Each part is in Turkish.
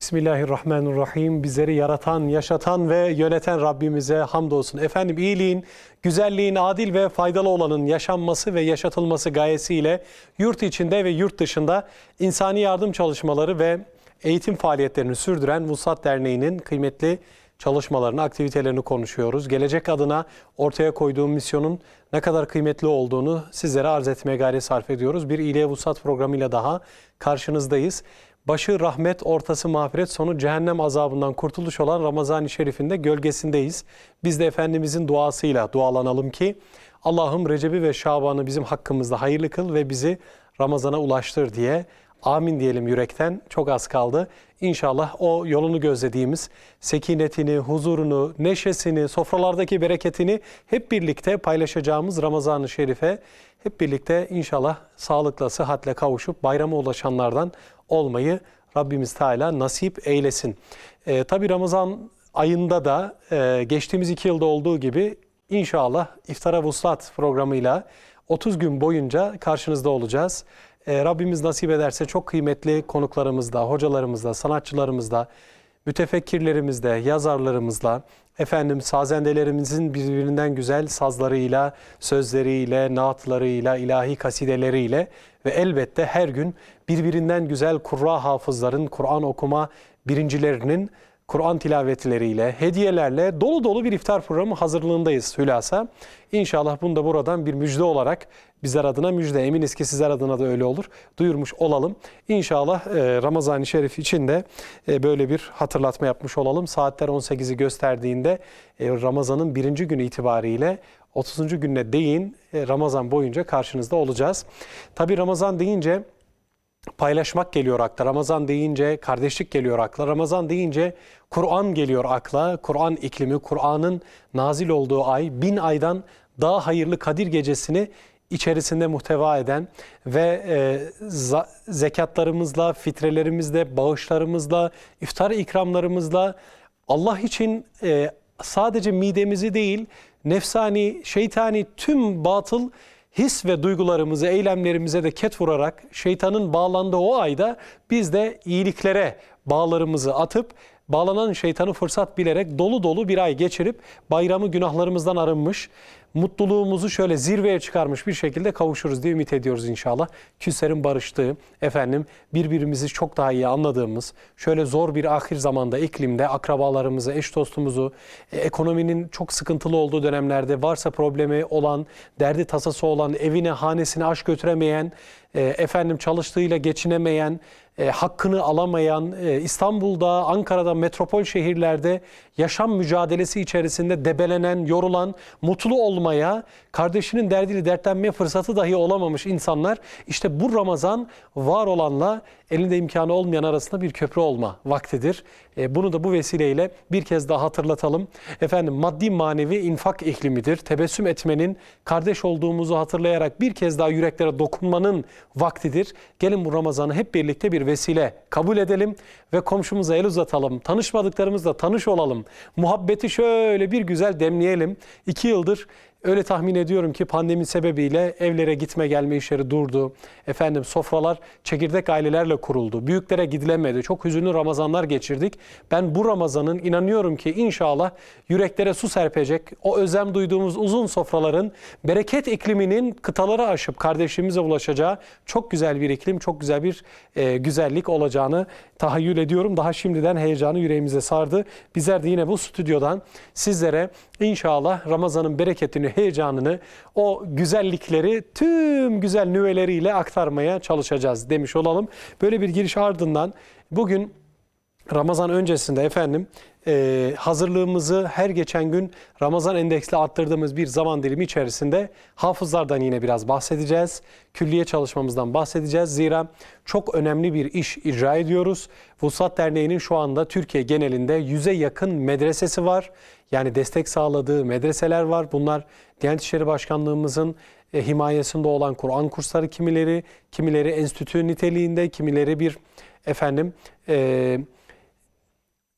Bismillahirrahmanirrahim. Bizleri yaratan, yaşatan ve yöneten Rabbimize hamdolsun. Efendim iyiliğin, güzelliğin, adil ve faydalı olanın yaşanması ve yaşatılması gayesiyle yurt içinde ve yurt dışında insani yardım çalışmaları ve eğitim faaliyetlerini sürdüren Vuslat Derneği'nin kıymetli çalışmalarını, aktivitelerini konuşuyoruz. Gelecek adına ortaya koyduğum misyonun ne kadar kıymetli olduğunu sizlere arz etmeye gayret sarf ediyoruz. Bir İyiliğe Vuslat programıyla daha karşınızdayız. Başı rahmet, ortası mağfiret, sonu cehennem azabından kurtuluş olan Ramazan-ı Şerif'in de gölgesindeyiz. Biz de Efendimizin duasıyla dualanalım ki Allah'ım Recep'i ve Şaban'ı bizim hakkımızda hayırlı kıl ve bizi Ramazan'a ulaştır diye amin diyelim yürekten. Çok az kaldı. İnşallah o yolunu gözlediğimiz sekinetini, huzurunu, neşesini, sofralardaki bereketini hep birlikte paylaşacağımız Ramazan-ı Şerif'e hep birlikte inşallah sağlıkla, sıhhatle kavuşup bayrama ulaşanlardan olmayı Rabbimiz Teala nasip eylesin. Ee, Tabi Ramazan ayında da e, geçtiğimiz iki yılda olduğu gibi inşallah İftara Vuslat programıyla 30 gün boyunca karşınızda olacağız. Ee, Rabbimiz nasip ederse çok kıymetli konuklarımızla, hocalarımızla, sanatçılarımızla, mütefekkirlerimizle, yazarlarımızla, efendim sazendelerimizin birbirinden güzel sazlarıyla, sözleriyle, naatlarıyla, ilahi kasideleriyle ve elbette her gün birbirinden güzel kurra hafızların, Kur'an okuma birincilerinin Kur'an tilavetleriyle, hediyelerle dolu dolu bir iftar programı hazırlığındayız hülasa. İnşallah bunu da buradan bir müjde olarak bizler adına müjde, eminiz ki sizler adına da öyle olur, duyurmuş olalım. İnşallah e, Ramazan-ı Şerif için de e, böyle bir hatırlatma yapmış olalım. Saatler 18'i gösterdiğinde e, Ramazan'ın birinci günü itibariyle 30. gününe değin Ramazan boyunca karşınızda olacağız. Tabi Ramazan deyince paylaşmak geliyor akla. Ramazan deyince kardeşlik geliyor akla. Ramazan deyince Kur'an geliyor akla. Kur'an iklimi, Kur'an'ın nazil olduğu ay bin aydan daha hayırlı Kadir gecesini içerisinde muhteva eden ve e, zekatlarımızla, fitrelerimizle, bağışlarımızla, iftar ikramlarımızla Allah için e, sadece midemizi değil, nefsani, şeytani tüm batıl his ve duygularımızı, eylemlerimize de ket vurarak şeytanın bağlandığı o ayda biz de iyiliklere bağlarımızı atıp bağlanan şeytanı fırsat bilerek dolu dolu bir ay geçirip bayramı günahlarımızdan arınmış, mutluluğumuzu şöyle zirveye çıkarmış bir şekilde kavuşuruz diye ümit ediyoruz inşallah. Küslerin barıştığı, efendim birbirimizi çok daha iyi anladığımız, şöyle zor bir ahir zamanda, iklimde akrabalarımızı, eş dostumuzu, e, ekonominin çok sıkıntılı olduğu dönemlerde varsa problemi olan, derdi tasası olan, evine, hanesine aş götüremeyen, e, efendim çalıştığıyla geçinemeyen, e, hakkını alamayan, e, İstanbul'da, Ankara'da, metropol şehirlerde yaşam mücadelesi içerisinde debelenen, yorulan, mutlu olmaya, kardeşinin derdiyle dertlenmeye fırsatı dahi olamamış insanlar işte bu Ramazan var olanla elinde imkanı olmayan arasında bir köprü olma vaktidir. E, bunu da bu vesileyle bir kez daha hatırlatalım. Efendim maddi manevi infak iklimidir. Tebessüm etmenin, kardeş olduğumuzu hatırlayarak bir kez daha yüreklere dokunmanın vaktidir. Gelin bu Ramazan'ı hep birlikte bir vesile kabul edelim ve komşumuza el uzatalım. Tanışmadıklarımızla tanış olalım. Muhabbeti şöyle bir güzel demleyelim. İki yıldır Öyle tahmin ediyorum ki pandemi sebebiyle evlere gitme gelme işleri durdu. Efendim sofralar çekirdek ailelerle kuruldu. Büyüklere gidilemedi. Çok hüzünlü Ramazanlar geçirdik. Ben bu Ramazan'ın inanıyorum ki inşallah yüreklere su serpecek. O özlem duyduğumuz uzun sofraların bereket ikliminin kıtaları aşıp kardeşliğimize ulaşacağı çok güzel bir iklim, çok güzel bir e, güzellik olacağını tahayyül ediyorum. Daha şimdiden heyecanı yüreğimize sardı. Bizler de yine bu stüdyodan sizlere inşallah Ramazan'ın bereketini, heyecanını, o güzellikleri tüm güzel nüveleriyle aktarmaya çalışacağız demiş olalım. Böyle bir giriş ardından bugün Ramazan öncesinde efendim e, hazırlığımızı her geçen gün Ramazan endeksli arttırdığımız bir zaman dilimi içerisinde hafızlardan yine biraz bahsedeceğiz. Külliye çalışmamızdan bahsedeceğiz. Zira çok önemli bir iş icra ediyoruz. Vuslat Derneği'nin şu anda Türkiye genelinde yüze yakın medresesi var. Yani destek sağladığı medreseler var. Bunlar Diyanet İşleri Başkanlığımızın e, himayesinde olan Kur'an kursları kimileri, kimileri enstitü niteliğinde, kimileri bir efendim e,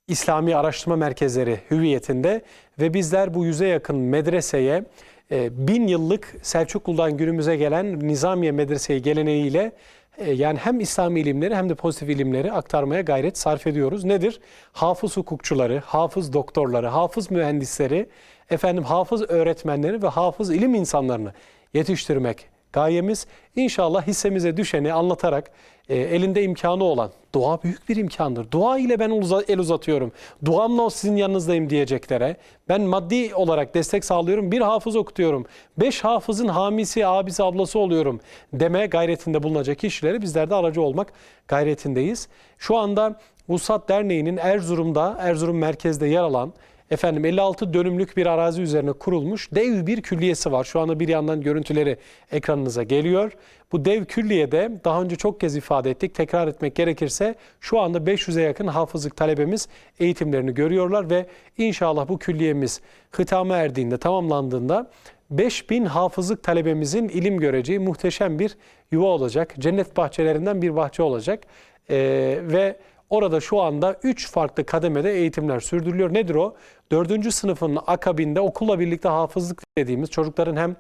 İslami araştırma merkezleri hüviyetinde ve bizler bu yüze yakın medreseye e, bin yıllık Selçuklu'dan günümüze gelen Nizamiye Medreseyi geleneğiyle yani hem İslami ilimleri hem de pozitif ilimleri aktarmaya gayret sarf ediyoruz. Nedir? Hafız hukukçuları, hafız doktorları, hafız mühendisleri, efendim hafız öğretmenleri ve hafız ilim insanlarını yetiştirmek gayemiz. İnşallah hissemize düşeni anlatarak e, elinde imkanı olan, dua büyük bir imkandır. Dua ile ben uza- el uzatıyorum. Duamla sizin yanınızdayım diyeceklere. Ben maddi olarak destek sağlıyorum. Bir hafız okutuyorum. Beş hafızın hamisi, abisi, ablası oluyorum deme gayretinde bulunacak kişilere bizler de aracı olmak gayretindeyiz. Şu anda Vusat Derneği'nin Erzurum'da, Erzurum merkezde yer alan efendim 56 dönümlük bir arazi üzerine kurulmuş dev bir külliyesi var. Şu anda bir yandan görüntüleri ekranınıza geliyor. Bu dev külliyede daha önce çok kez ifade ettik. Tekrar etmek gerekirse şu anda 500'e yakın hafızlık talebemiz eğitimlerini görüyorlar ve inşallah bu külliyemiz hıtama erdiğinde, tamamlandığında 5000 hafızlık talebemizin ilim göreceği muhteşem bir yuva olacak. Cennet bahçelerinden bir bahçe olacak. Ee, ve Orada şu anda 3 farklı kademede eğitimler sürdürülüyor. Nedir o? 4. sınıfın akabinde okulla birlikte hafızlık dediğimiz çocukların hem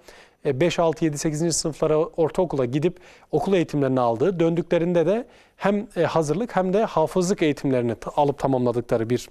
5, 6, 7, 8. sınıflara ortaokula gidip okul eğitimlerini aldığı, döndüklerinde de hem e, hazırlık hem de hafızlık eğitimlerini alıp tamamladıkları bir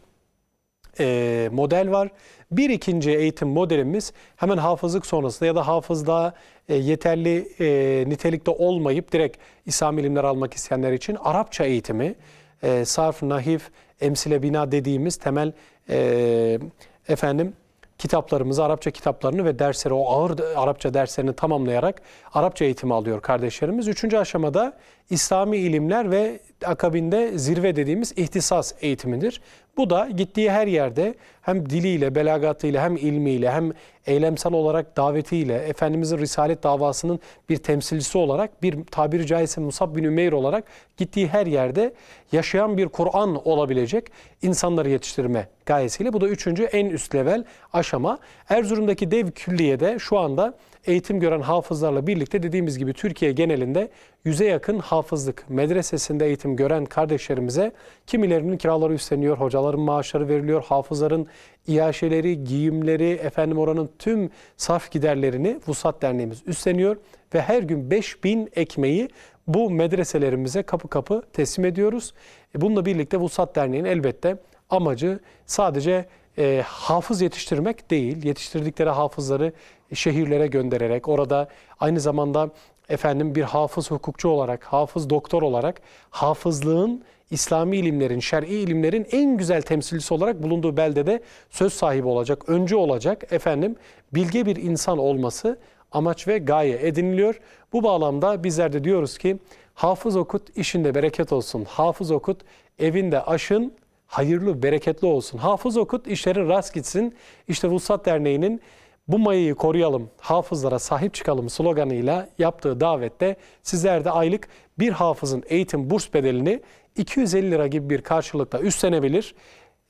e, model var. Bir ikinci eğitim modelimiz hemen hafızlık sonrasında ya da hafızda e, yeterli e, nitelikte olmayıp direkt İslam ilimleri almak isteyenler için Arapça eğitimi, e, sarf, nahif, emsile bina dediğimiz temel e, efendim kitaplarımızı, Arapça kitaplarını ve dersleri, o ağır Arapça derslerini tamamlayarak Arapça eğitimi alıyor kardeşlerimiz. Üçüncü aşamada İslami ilimler ve akabinde zirve dediğimiz ihtisas eğitimidir. Bu da gittiği her yerde hem diliyle, belagatıyla, hem ilmiyle, hem eylemsel olarak davetiyle, Efendimizin Risalet davasının bir temsilcisi olarak, bir tabiri caizse Musab bin Ümeyr olarak gittiği her yerde yaşayan bir Kur'an olabilecek insanları yetiştirme gayesiyle. Bu da üçüncü en üst level aşama. Erzurum'daki dev külliyede şu anda eğitim gören hafızlarla birlikte dediğimiz gibi Türkiye genelinde yüze yakın hafızlık medresesinde eğitim gören kardeşlerimize kimilerinin kiraları üstleniyor, hocaların maaşları veriliyor, hafızların iaşeleri, giyimleri, efendim oranın tüm sarf giderlerini Vusat Derneğimiz üstleniyor ve her gün 5000 ekmeği bu medreselerimize kapı kapı teslim ediyoruz. E, Bununla birlikte Vusat Derneği'nin elbette amacı sadece e, hafız yetiştirmek değil, yetiştirdikleri hafızları şehirlere göndererek orada aynı zamanda efendim bir hafız hukukçu olarak, hafız doktor olarak hafızlığın İslami ilimlerin, şer'i ilimlerin en güzel temsilcisi olarak bulunduğu beldede söz sahibi olacak, öncü olacak efendim bilge bir insan olması amaç ve gaye ediniliyor. Bu bağlamda bizler de diyoruz ki hafız okut işinde bereket olsun. Hafız okut evinde aşın hayırlı, bereketli olsun. Hafız okut işleri rast gitsin. İşte Vuslat Derneği'nin bu mayayı koruyalım, hafızlara sahip çıkalım sloganıyla yaptığı davette sizler de aylık bir hafızın eğitim burs bedelini 250 lira gibi bir karşılıkla üstlenebilir.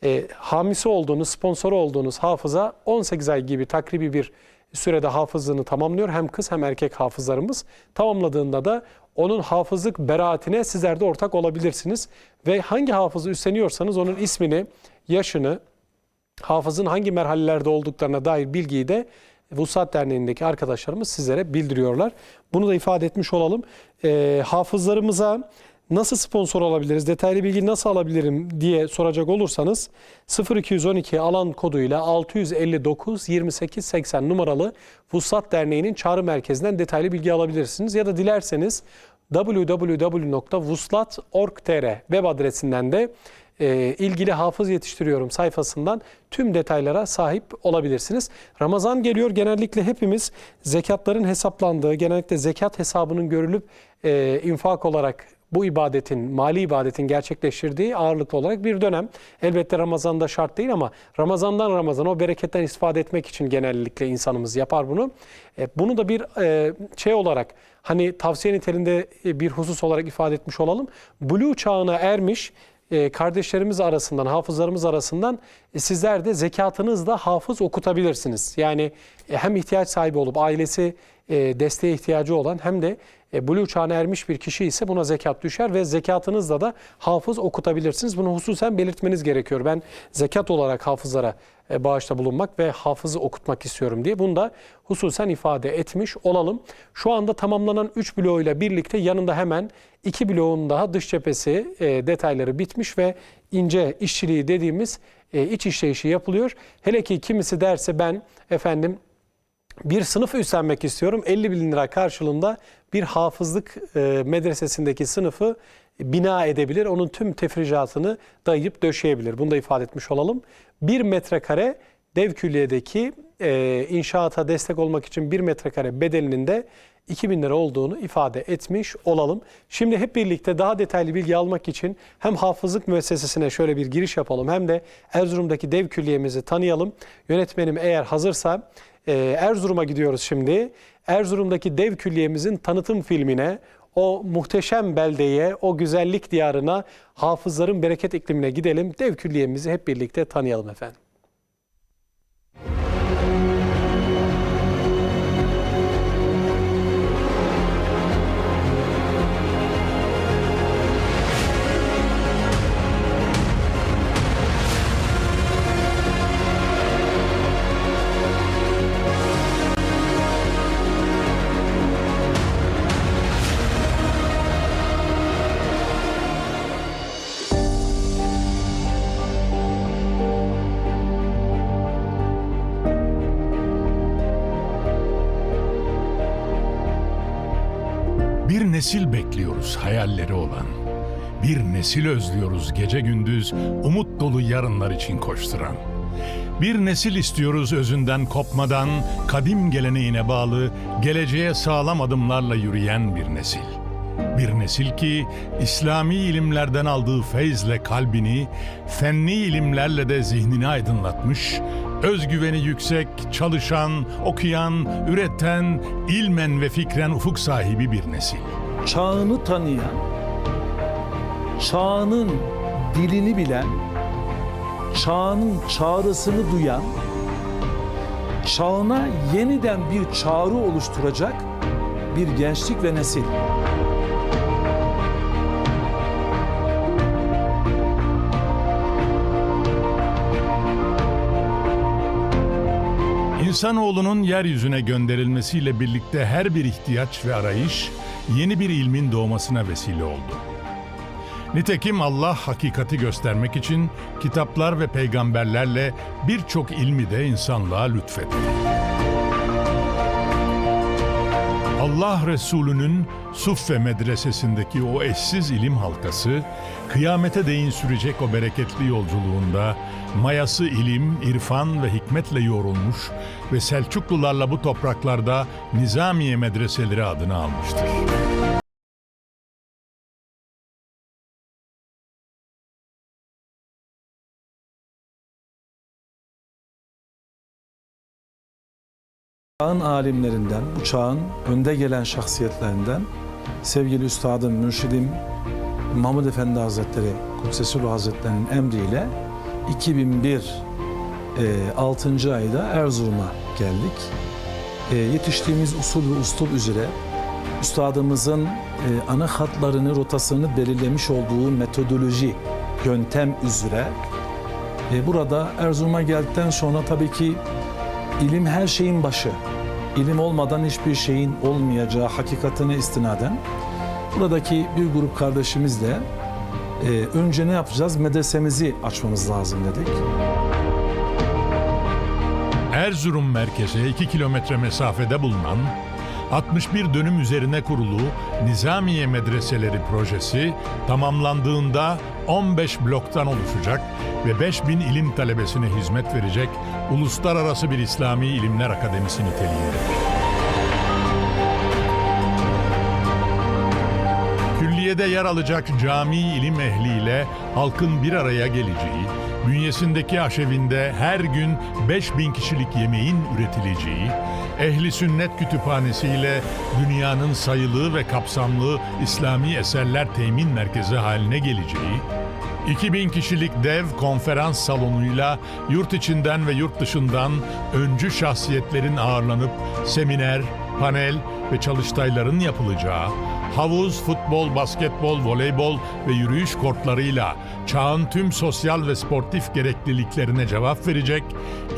E, hamisi olduğunuz, sponsoru olduğunuz hafıza 18 ay gibi takribi bir sürede hafızlığını tamamlıyor. Hem kız hem erkek hafızlarımız. Tamamladığında da onun hafızlık beraatine sizler de ortak olabilirsiniz. Ve hangi hafızı üstleniyorsanız onun ismini, yaşını, hafızın hangi merhalelerde olduklarına dair bilgiyi de Vusat Derneği'ndeki arkadaşlarımız sizlere bildiriyorlar. Bunu da ifade etmiş olalım. Ee, hafızlarımıza nasıl sponsor olabiliriz, detaylı bilgi nasıl alabilirim diye soracak olursanız 0212 alan koduyla 659 28 80 numaralı Vusat Derneği'nin çağrı merkezinden detaylı bilgi alabilirsiniz. Ya da dilerseniz www.vuslat.org.tr web adresinden de e, ilgili hafız yetiştiriyorum sayfasından tüm detaylara sahip olabilirsiniz. Ramazan geliyor genellikle hepimiz zekatların hesaplandığı, genellikle zekat hesabının görülüp e, infak olarak bu ibadetin, mali ibadetin gerçekleştirdiği ağırlıklı olarak bir dönem. Elbette Ramazan'da şart değil ama Ramazan'dan Ramazan'a o bereketten istifade etmek için genellikle insanımız yapar bunu. E, bunu da bir e, şey olarak hani tavsiye niteliğinde e, bir husus olarak ifade etmiş olalım. Blue çağına ermiş kardeşlerimiz arasından, hafızlarımız arasından e, sizler de zekatınızla hafız okutabilirsiniz. Yani e, hem ihtiyaç sahibi olup ailesi e, desteğe ihtiyacı olan hem de e, Blue çağına ermiş bir kişi ise buna zekat düşer ve zekatınızla da hafız okutabilirsiniz. Bunu hususen belirtmeniz gerekiyor. Ben zekat olarak hafızlara e, bağışta bulunmak ve hafızı okutmak istiyorum diye. Bunu da hususen ifade etmiş olalım. Şu anda tamamlanan 3 bloğuyla birlikte yanında hemen 2 bloğun daha dış cephesi e, detayları bitmiş ve ince işçiliği dediğimiz e, iç işleyişi yapılıyor. Hele ki kimisi derse ben efendim bir sınıf üstlenmek istiyorum. 50 bin lira karşılığında bir hafızlık e, medresesindeki sınıfı bina edebilir. Onun tüm tefricatını dayayıp döşeyebilir. Bunu da ifade etmiş olalım. Bir metrekare dev külliyedeki e, inşaata destek olmak için bir metrekare bedelinin de 2000 lira olduğunu ifade etmiş olalım. Şimdi hep birlikte daha detaylı bilgi almak için hem hafızlık müessesesine şöyle bir giriş yapalım hem de Erzurum'daki dev külliyemizi tanıyalım. Yönetmenim eğer hazırsa e, Erzurum'a gidiyoruz şimdi. Erzurum'daki dev külliyemizin tanıtım filmine, o muhteşem beldeye, o güzellik diyarına, hafızların bereket iklimine gidelim. Dev külliyemizi hep birlikte tanıyalım efendim. Nesil bekliyoruz hayalleri olan. Bir nesil özlüyoruz gece gündüz umut dolu yarınlar için koşturan. Bir nesil istiyoruz özünden kopmadan, kadim geleneğine bağlı, geleceğe sağlam adımlarla yürüyen bir nesil. Bir nesil ki İslami ilimlerden aldığı feyzle kalbini, fenni ilimlerle de zihnini aydınlatmış, özgüveni yüksek, çalışan, okuyan, üreten, ilmen ve fikren ufuk sahibi bir nesil. Çağını tanıyan, çağının dilini bilen, çağının çağrısını duyan, çağına yeniden bir çağrı oluşturacak bir gençlik ve nesil. İnsanoğlunun yeryüzüne gönderilmesiyle birlikte her bir ihtiyaç ve arayış yeni bir ilmin doğmasına vesile oldu. Nitekim Allah hakikati göstermek için kitaplar ve peygamberlerle birçok ilmi de insanlığa lütfetti. Allah Resulü'nün Suffe medresesindeki o eşsiz ilim halkası, kıyamete değin sürecek o bereketli yolculuğunda mayası ilim, irfan ve hikmetle yoğrulmuş ve Selçuklularla bu topraklarda Nizamiye medreseleri adını almıştır. Çağın alimlerinden, bu çağın önde gelen şahsiyetlerinden sevgili üstadım, mürşidim Mahmud Efendi Hazretleri, Kudsesülü Hazretleri'nin emriyle 2001 e, 6. ayda Erzurum'a geldik. E, yetiştiğimiz usul ve uslub üzere üstadımızın e, ana hatlarını, rotasını belirlemiş olduğu metodoloji, yöntem üzere e, burada Erzurum'a geldikten sonra tabii ki İlim her şeyin başı. İlim olmadan hiçbir şeyin olmayacağı hakikatine istinaden buradaki bir grup kardeşimizle e, önce ne yapacağız? Medresemizi açmamız lazım dedik. Erzurum merkeze 2 kilometre mesafede bulunan 61 dönüm üzerine kurulu Nizamiye Medreseleri projesi tamamlandığında 15 bloktan oluşacak ve 5000 ilim talebesine hizmet verecek uluslararası bir İslami İlimler Akademisi niteliğindedir. Külliyede yer alacak cami ilim ehliyle halkın bir araya geleceği, bünyesindeki aşevinde her gün 5000 kişilik yemeğin üretileceği, ehli sünnet kütüphanesiyle dünyanın sayılı ve kapsamlı İslami eserler temin merkezi haline geleceği, 2000 kişilik dev konferans salonuyla yurt içinden ve yurt dışından öncü şahsiyetlerin ağırlanıp seminer, panel ve çalıştayların yapılacağı, havuz, futbol, basketbol, voleybol ve yürüyüş kortlarıyla çağın tüm sosyal ve sportif gerekliliklerine cevap verecek,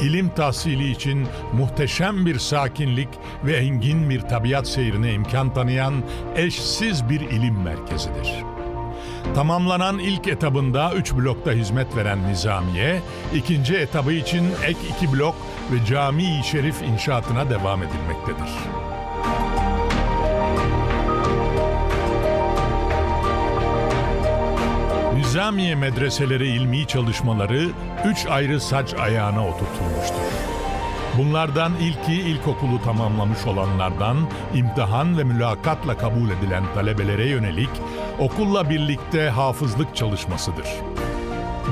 ilim tahsili için muhteşem bir sakinlik ve engin bir tabiat seyrine imkan tanıyan eşsiz bir ilim merkezidir. Tamamlanan ilk etabında 3 blokta hizmet veren Nizamiye, ikinci etabı için ek 2 blok ve cami-i şerif inşaatına devam edilmektedir. Nizamiye medreseleri ilmi çalışmaları üç ayrı saç ayağına oturtulmuştur. Bunlardan ilki ilkokulu tamamlamış olanlardan imtihan ve mülakatla kabul edilen talebelere yönelik okulla birlikte hafızlık çalışmasıdır.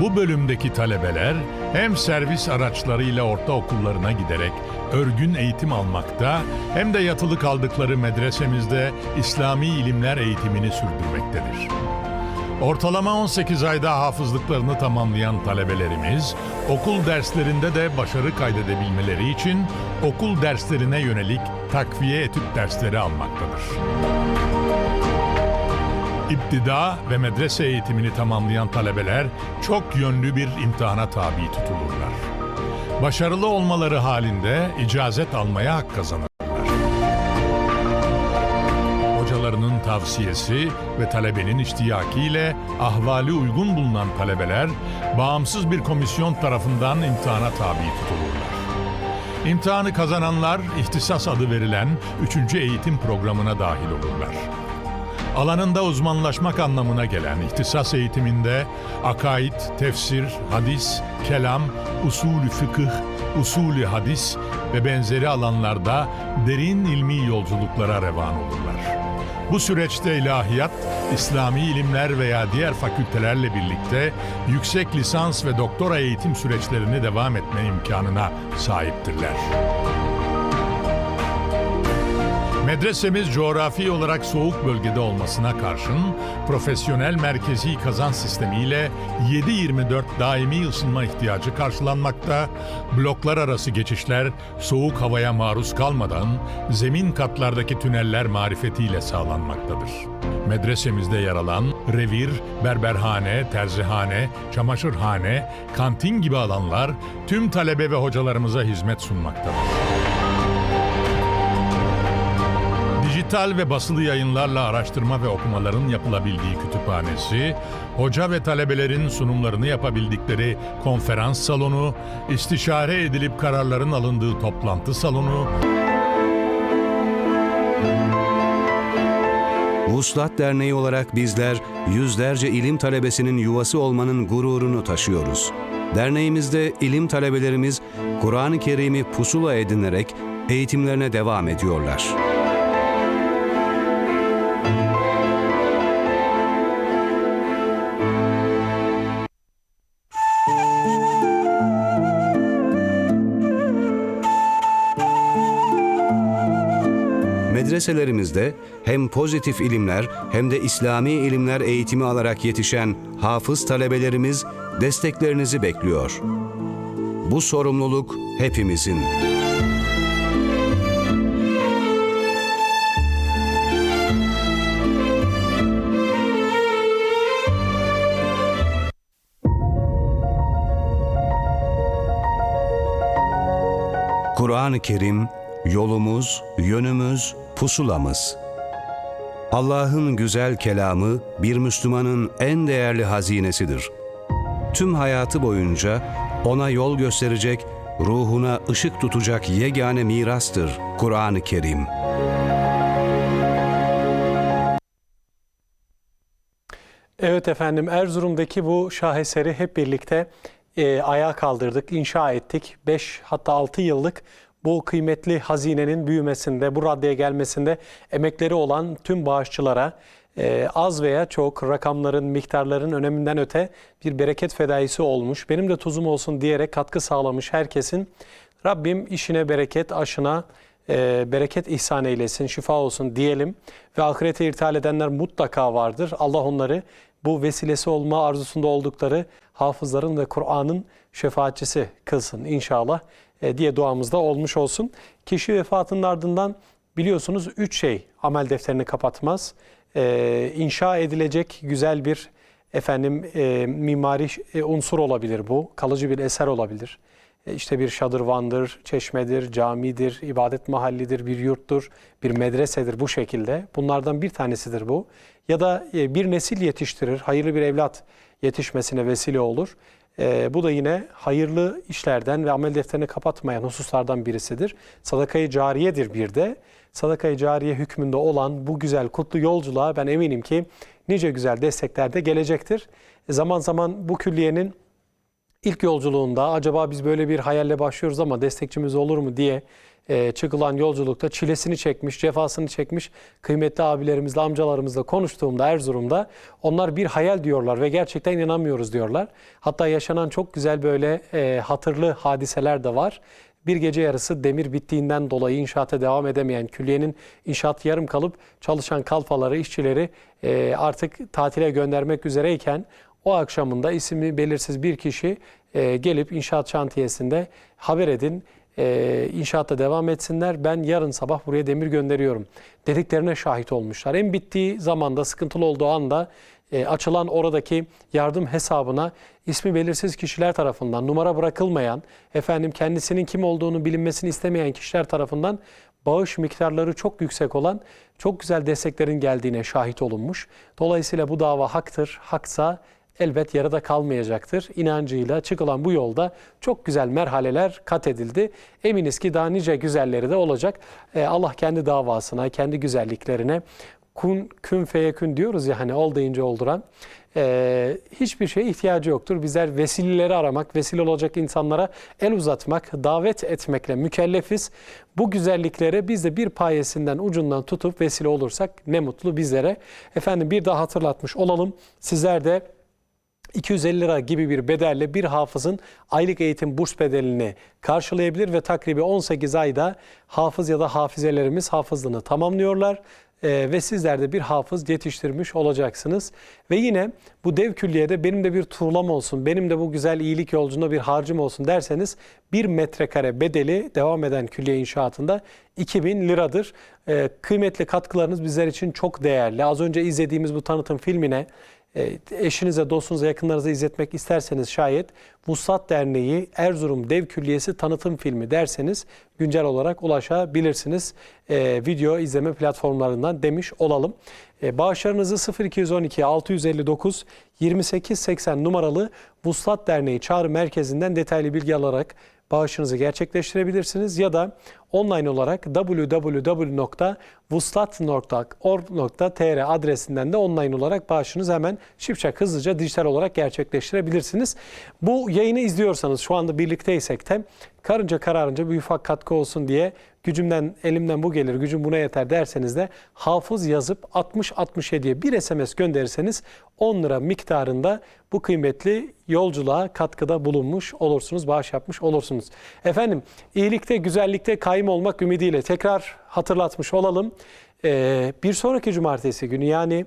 Bu bölümdeki talebeler hem servis araçlarıyla ortaokullarına giderek örgün eğitim almakta hem de yatılı kaldıkları medresemizde İslami ilimler eğitimini sürdürmektedir. Ortalama 18 ayda hafızlıklarını tamamlayan talebelerimiz okul derslerinde de başarı kaydedebilmeleri için okul derslerine yönelik takviye etüt dersleri almaktadır. İptida ve medrese eğitimini tamamlayan talebeler çok yönlü bir imtihana tabi tutulurlar. Başarılı olmaları halinde icazet almaya hak kazanırlar. Hocalarının tavsiyesi ve talebenin iştiyaki ile ahvali uygun bulunan talebeler bağımsız bir komisyon tarafından imtihana tabi tutulurlar. İmtihanı kazananlar ihtisas adı verilen 3. eğitim programına dahil olurlar. Alanında uzmanlaşmak anlamına gelen ihtisas eğitiminde akaid, tefsir, hadis, kelam, usulü fıkıh, usulü hadis ve benzeri alanlarda derin ilmi yolculuklara revan olurlar. Bu süreçte ilahiyat, İslami ilimler veya diğer fakültelerle birlikte yüksek lisans ve doktora eğitim süreçlerini devam etme imkanına sahiptirler. Medresemiz coğrafi olarak soğuk bölgede olmasına karşın profesyonel merkezi kazan sistemiyle 7-24 daimi ısınma ihtiyacı karşılanmakta, bloklar arası geçişler soğuk havaya maruz kalmadan zemin katlardaki tüneller marifetiyle sağlanmaktadır. Medresemizde yer alan revir, berberhane, terzihane, çamaşırhane, kantin gibi alanlar tüm talebe ve hocalarımıza hizmet sunmaktadır. Dijital ve basılı yayınlarla araştırma ve okumaların yapılabildiği kütüphanesi, hoca ve talebelerin sunumlarını yapabildikleri konferans salonu, istişare edilip kararların alındığı toplantı salonu, Vuslat Derneği olarak bizler yüzlerce ilim talebesinin yuvası olmanın gururunu taşıyoruz. Derneğimizde ilim talebelerimiz Kur'an-ı Kerim'i pusula edinerek eğitimlerine devam ediyorlar. Medreselerimizde hem pozitif ilimler hem de İslami ilimler eğitimi alarak yetişen hafız talebelerimiz desteklerinizi bekliyor. Bu sorumluluk hepimizin. Kur'an-ı Kerim yolumuz, yönümüz, pusulamız. Allah'ın güzel kelamı bir Müslümanın en değerli hazinesidir. Tüm hayatı boyunca ona yol gösterecek, ruhuna ışık tutacak yegane mirastır Kur'an-ı Kerim. Evet efendim Erzurum'daki bu şaheseri hep birlikte e, ayağa kaldırdık, inşa ettik. 5 hatta 6 yıllık bu kıymetli hazinenin büyümesinde, bu raddeye gelmesinde emekleri olan tüm bağışçılara e, az veya çok rakamların, miktarların öneminden öte bir bereket fedaisi olmuş. Benim de tuzum olsun diyerek katkı sağlamış herkesin Rabbim işine bereket, aşına e, bereket ihsan eylesin, şifa olsun diyelim. Ve ahirete irtihal edenler mutlaka vardır. Allah onları bu vesilesi olma arzusunda oldukları hafızların ve Kur'an'ın şefaatçisi kılsın inşallah diye duamızda olmuş olsun. Kişi vefatının ardından biliyorsunuz üç şey amel defterini kapatmaz. Ee, inşa edilecek güzel bir efendim e, mimari e, unsur olabilir bu. Kalıcı bir eser olabilir. E, işte bir şadırvandır, çeşmedir, camidir, ibadet mahallidir, bir yurttur, bir medresedir bu şekilde. Bunlardan bir tanesidir bu. Ya da e, bir nesil yetiştirir, hayırlı bir evlat yetişmesine vesile olur. E, bu da yine hayırlı işlerden ve amel defterini kapatmayan hususlardan birisidir. Sadakayı cariyedir bir de. Sadakayı cariye hükmünde olan bu güzel kutlu yolculuğa ben eminim ki nice güzel destekler de gelecektir. E, zaman zaman bu külliyenin ilk yolculuğunda acaba biz böyle bir hayalle başlıyoruz ama destekçimiz olur mu diye e, çıkılan yolculukta çilesini çekmiş, cefasını çekmiş kıymetli abilerimizle, amcalarımızla konuştuğumda Erzurum'da onlar bir hayal diyorlar ve gerçekten inanamıyoruz diyorlar. Hatta yaşanan çok güzel böyle e, hatırlı hadiseler de var. Bir gece yarısı demir bittiğinden dolayı inşaata devam edemeyen külliyenin inşaat yarım kalıp çalışan kalfaları, işçileri e, artık tatile göndermek üzereyken o akşamında ismi belirsiz bir kişi e, gelip inşaat şantiyesinde haber edin, e, inşaatta devam etsinler. Ben yarın sabah buraya demir gönderiyorum dediklerine şahit olmuşlar. En bittiği zamanda, sıkıntılı olduğu anda e, açılan oradaki yardım hesabına ismi belirsiz kişiler tarafından numara bırakılmayan, efendim kendisinin kim olduğunu bilinmesini istemeyen kişiler tarafından bağış miktarları çok yüksek olan çok güzel desteklerin geldiğine şahit olunmuş. Dolayısıyla bu dava haktır. Haksa elbet yarıda kalmayacaktır. İnancıyla çıkılan bu yolda çok güzel merhaleler kat edildi. Eminiz ki daha nice güzelleri de olacak. Ee, Allah kendi davasına, kendi güzelliklerine kun, kün feyekün diyoruz ya hani ol deyince olduran. Ee, hiçbir şeye ihtiyacı yoktur. Bizler vesileleri aramak, vesile olacak insanlara el uzatmak, davet etmekle mükellefiz. Bu güzelliklere biz de bir payesinden ucundan tutup vesile olursak ne mutlu bizlere. Efendim bir daha hatırlatmış olalım. Sizler de 250 lira gibi bir bedelle bir hafızın aylık eğitim burs bedelini karşılayabilir ve takribi 18 ayda hafız ya da hafizelerimiz hafızlığını tamamlıyorlar. Ee, ve sizler de bir hafız yetiştirmiş olacaksınız. Ve yine bu dev külliyede benim de bir tuğlam olsun, benim de bu güzel iyilik yolculuğunda bir harcım olsun derseniz bir metrekare bedeli devam eden külliye inşaatında 2000 liradır. Ee, kıymetli katkılarınız bizler için çok değerli. Az önce izlediğimiz bu tanıtım filmine e, eşinize, dostunuza, yakınlarınıza izletmek isterseniz şayet Vuslat Derneği Erzurum Dev Külliyesi tanıtım filmi derseniz güncel olarak ulaşabilirsiniz. E, video izleme platformlarından demiş olalım. E, bağışlarınızı 0212 659 2880 numaralı Vuslat Derneği Çağrı Merkezi'nden detaylı bilgi alarak bağışınızı gerçekleştirebilirsiniz ya da online olarak www.vuslat.org.tr adresinden de online olarak bağışınızı hemen şipşak hızlıca dijital olarak gerçekleştirebilirsiniz. Bu yayını izliyorsanız şu anda birlikteysek de karınca kararınca bir ufak katkı olsun diye gücümden elimden bu gelir gücüm buna yeter derseniz de hafız yazıp 60-67'ye bir SMS gönderirseniz 10 lira miktarında bu kıymetli yolculuğa katkıda bulunmuş olursunuz, bağış yapmış olursunuz. Efendim iyilikte, güzellikte kaim olmak ümidiyle tekrar hatırlatmış olalım. Ee, bir sonraki cumartesi günü yani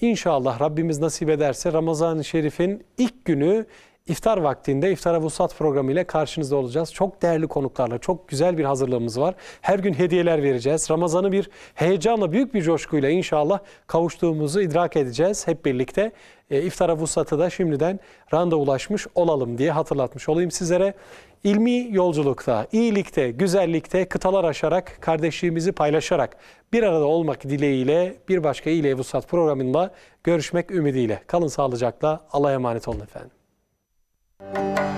inşallah Rabbimiz nasip ederse Ramazan-ı Şerif'in ilk günü İftar vaktinde İftara Vuslat programı ile karşınızda olacağız. Çok değerli konuklarla, çok güzel bir hazırlığımız var. Her gün hediyeler vereceğiz. Ramazan'ı bir heyecanla, büyük bir coşkuyla inşallah kavuştuğumuzu idrak edeceğiz hep birlikte. E, İftara da şimdiden randevulaşmış olalım diye hatırlatmış olayım sizlere. İlmi yolculukta, iyilikte, güzellikte kıtalar aşarak, kardeşliğimizi paylaşarak bir arada olmak dileğiyle bir başka İle Vuslat programında görüşmek ümidiyle. Kalın sağlıcakla, Allah'a emanet olun efendim. Thank you.